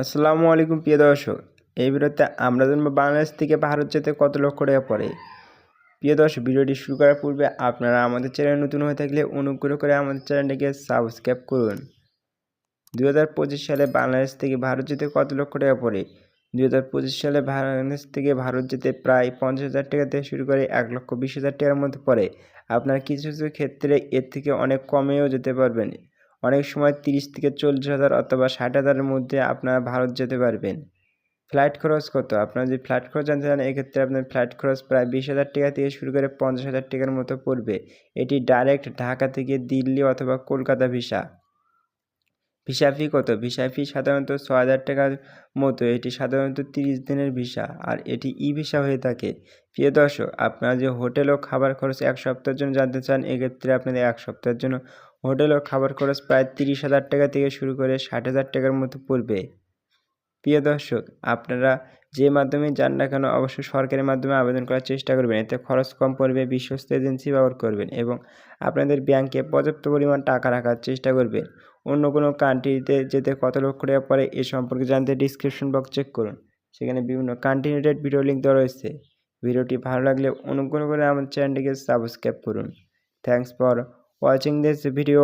আসসালামু আলাইকুম, প্রিয় দর্শক। এই ভিডিওতে আমরা জানব বাংলাদেশ থেকে ভারত যেতে কত লক্ষ টাকা পড়ে। প্রিয় দর্শক, ভিডিওটি শুরু করার পূর্বে আপনারা আমাদের চ্যানেল নতুন হয়ে থাকলে অনুগ্রহ করে আমাদের চ্যানেলটিকে সাবস্ক্রাইব করুন। দু হাজার পঁচিশ সালে বাংলাদেশ থেকে ভারত যেতে কত লক্ষ টাকা পড়ে? দু হাজার পঁচিশ সালে বাংলাদেশ থেকে ভারত যেতে প্রায় পঞ্চাশ হাজার টাকা থেকে শুরু করে এক লক্ষ বিশ হাজার টাকার মধ্যে পড়ে। আপনার কিছু কিছু ক্ষেত্রে এর থেকে অনেক কমেও যেতে পারবেন। অনেক সময় তিরিশ থেকে চল্লিশ হাজার অথবা ষাট হাজারের মধ্যে আপনারা ভারত যেতে পারবেন। ফ্লাইট খরচ কত? আপনারা যদি ফ্লাইট খরচ জানতে চান, এক্ষেত্রে আপনার ফ্লাইট খরচ প্রায় বিশ হাজার টাকা থেকে শুরু করে পঞ্চাশ হাজার টাকার মতো পড়বে। এটি ডাইরেক্ট ঢাকা থেকে দিল্লি অথবা কলকাতা ভিসা। ভিসা ফি কত? ভিসা ফি সাধারণত ছ হাজার টাকার মতো, এটি সাধারণত তিরিশ দিনের ভিসা, আর এটি ই ভিসা হয়ে থাকে। প্রিয় দর্শক, আপনারা যে হোটেল ও খাবার খরচ এক সপ্তাহের জন্য জানতে চান, এক্ষেত্রে আপনাদের এক সপ্তাহের জন্য হোটেল ও খাবার খরচ প্রায় তিরিশ হাজার টাকা থেকে শুরু করে ষাট হাজার টাকার মতো পড়বে। প্রিয় দর্শক, আপনারা যে মাধ্যমে যান না কেন অবশ্যই সরকারের মাধ্যমে আবেদন করার চেষ্টা করবেন। এতে খরচ কম পড়বে, বিশ্বস্ত এজেন্সি ব্যবহার করবেন এবং আপনাদের ব্যাংকে পর্যাপ্ত পরিমাণ টাকা রাখার চেষ্টা করবেন। অন্য কোনো কান্ট্রিতে যেতে কত লক্ষ টাকা পরে এ সম্পর্কে জানতে ডিসক্রিপশন বক্স চেক করুন। সেখানে বিভিন্ন কান্ট্রি রিলেটেড ভিডিও লিঙ্ক দেওয়া রয়েছে। ভিডিওটি ভালো লাগলে অনুগ্রহ করে আমার চ্যানেলটিকে সাবস্ক্রাইব করুন। Thanks for watching this video